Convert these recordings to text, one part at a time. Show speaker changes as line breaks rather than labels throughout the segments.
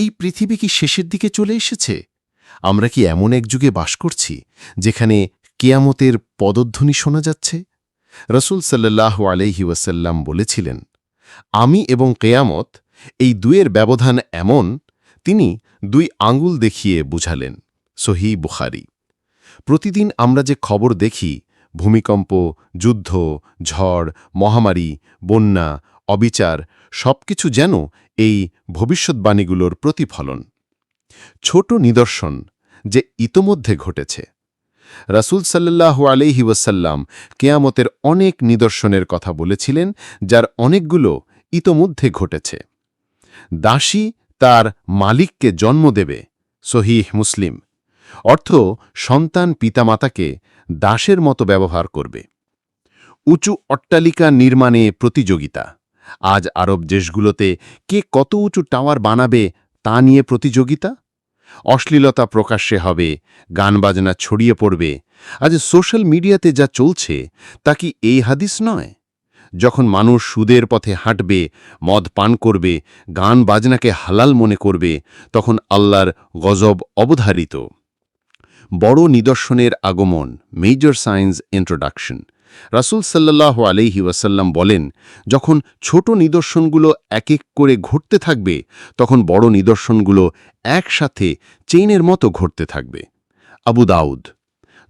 এই পৃথিবী কি শেষের দিকে চলে এসেছে? আমরা কি এমন এক যুগে বাস করছি, যেখানে কেয়ামতের পদধ্বনি শোনা যাচ্ছে? রসুল সাল্লাহ আলহি ওয়াসাল্লাম বলেছিলেন, আমি এবং কেয়ামত, এই দুয়ের ব্যবধান এমন। তিনি দুই আঙ্গুল দেখিয়ে বুঝালেন, সহি বুখারি। প্রতিদিন আমরা যে খবর দেখি, ভূমিকম্প, যুদ্ধ, ঝড়, মহামারী, বন্যা, অবিচার, সবকিছু যেন এই ভবিষ্যৎবাণীগুলোর প্রতিফলন। ছোট নিদর্শন যে ইতোমধ্যে ঘটেছে। রাসূল সাল্লাহ আলহি ওয়াসাল্লাম কেয়ামতের অনেক নিদর্শনের কথা বলেছিলেন, যার অনেকগুলো ইতোমধ্যে ঘটেছে। দাসী তার মালিককে জন্ম দেবে, সহিহ মুসলিম। অর্থ, সন্তান পিতামাতাকে দাসের মতো ব্যবহার করবে। উঁচু অট্টালিকা নির্মাণে প্রতিযোগিতা। আজ আরব দেশগুলোতে কে কত উঁচু টাওয়ার বানাবে তা নিয়ে প্রতিযোগিতা? অশ্লীলতা প্রকাশ্যে হবে গান বাজনা ছড়িয়ে পড়বে। আজ সোশ্যাল মিডিয়াতে যা চলছে, তা কি এই হাদিস নয়? যখন মানুষ সুদের পথে হাঁটবে, মদ পান করবে গান বাজনাকে হালাল মনে করবে, তখন আল্লাহর গজব অবধারিত। বড় নিদর্শনের আগমন মেজর সায়েন্স ইন্ট্রোডাকশন রাসুল সাল্লাহ আলহি ওয়াসাল্লাম বলেন, যখন ছোট নিদর্শনগুলো এক এক করে ঘটতে থাকবে, তখন বড় নিদর্শনগুলো একসাথে চেইনের মতো ঘটতে থাকবে। আবু দাউদ,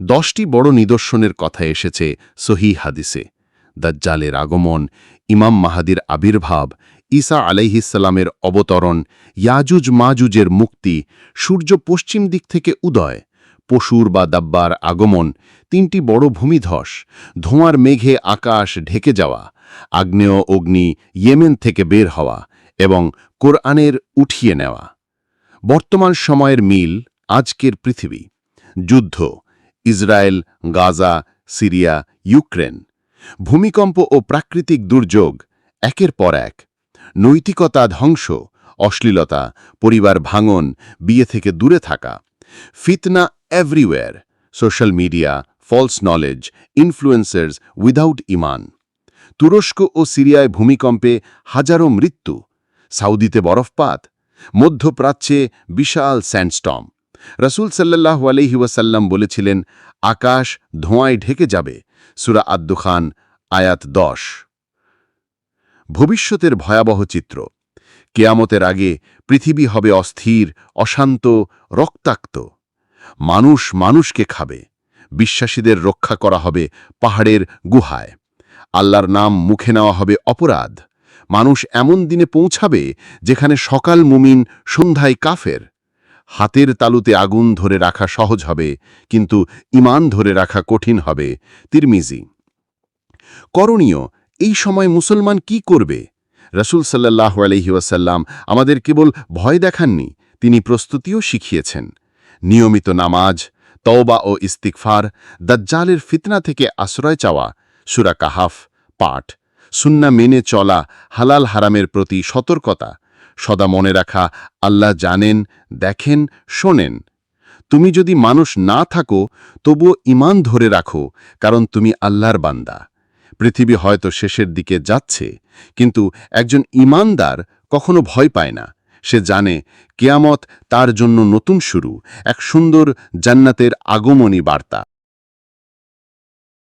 দশটি বড় নিদর্শনের কথা এসেছে সহি হাদিসে। দাজ্জালের আগমন, ইমাম মাহাদির আবির্ভাব, ঈসা আলাইহিসাল্লামের অবতরণ ইয়াজুজ মাজুজের মুক্তি সূর্য পশ্চিম দিক থেকে উদয়। পশুর বা দাব্বার আগমন, তিনটি বড় ভূমিধস, ধোঁয়ার মেঘে আকাশ ঢেকে যাওয়া, আগ্নেয় অগ্নি ইয়েমেন থেকে বের হওয়া এবং কোরআনের উঠিয়ে নেওয়া। বর্তমান সময়ের মিল আজকের পৃথিবী। যুদ্ধ, ইসরায়েল, গাজা, সিরিয়া, ইউক্রেন। ভূমিকম্প ও প্রাকৃতিক দুর্যোগ একের পর এক। নৈতিকতা ধ্বংস, অশ্লীলতা, পরিবার ভাঙন, বিয়ে থেকে দূরে থাকা। ফিতনা everywhere social media false knowledge influencers without ইমান তুরস্ক ও সিরিয়ায় ভূমিকম্পে হাজারো মৃত্যু। সাউদিতে বরফপাত। মধ্যপ্রাচ্যে বিশাল স্যান্ডস্টম রসুল সাল্লাহ আলহি ওয়াসাল্লাম বলেছিলেন, আকাশ ধোঁয়ায় ঢেকে যাবে। সুরা আদ্দুখান, আয়াত দশ। ভবিষ্যতের ভয়াবহ চিত্র। কেয়ামতের আগে পৃথিবী হবে অস্থির, অশান্ত, রক্তাক্ত। মানুষ মানুষকে খাবে। বিশ্বাসীদের রক্ষা করা হবে পাহাড়ের গুহায়। আল্লাহর নাম মুখে নেওয়া হবে অপরাধ। মানুষ এমন দিনে পৌঁছাবে যেখানে সকাল মুমিন, সন্ধ্যায় কাফের। হাতের তালুতে আগুন ধরে রাখা সহজ হবে, কিন্তু ইমান ধরে রাখা কঠিন হবে। তিরমিজি। করণীয়, এই সময় মুসলমান কি করবে? রসুল সাল্লাহ আলহি ওয়াসাল্লাম আমাদের কেবল ভয় দেখাননি, তিনি প্রস্তুতিও শিখিয়েছেন। নিয়মিত নামাজ, তওবা ও ইস্তিকফার দাজ্জালের ফিতনা থেকে আশ্রয় চাওয়া, সুরা কাহাফ, পাঠ, সুন্না মেনে চলা, হালাল হারামের প্রতি সতর্কতা, সদা মনে রাখা, আল্লাহ জানেন, দেখেন, শোনেন। তুমি যদি মানুষ না থাকো, তবুও ইমান ধরে রাখো, কারণ তুমি আল্লাহর বান্দা। পৃথিবী হয়তো শেষের দিকে যাচ্ছে, কিন্তু একজন ইমানদার কখনো ভয় পায় না। সে জানে কেয়ামত তার জন্য নতুন শুরু, এক সুন্দর জান্নাতের আগমনী বার্তা।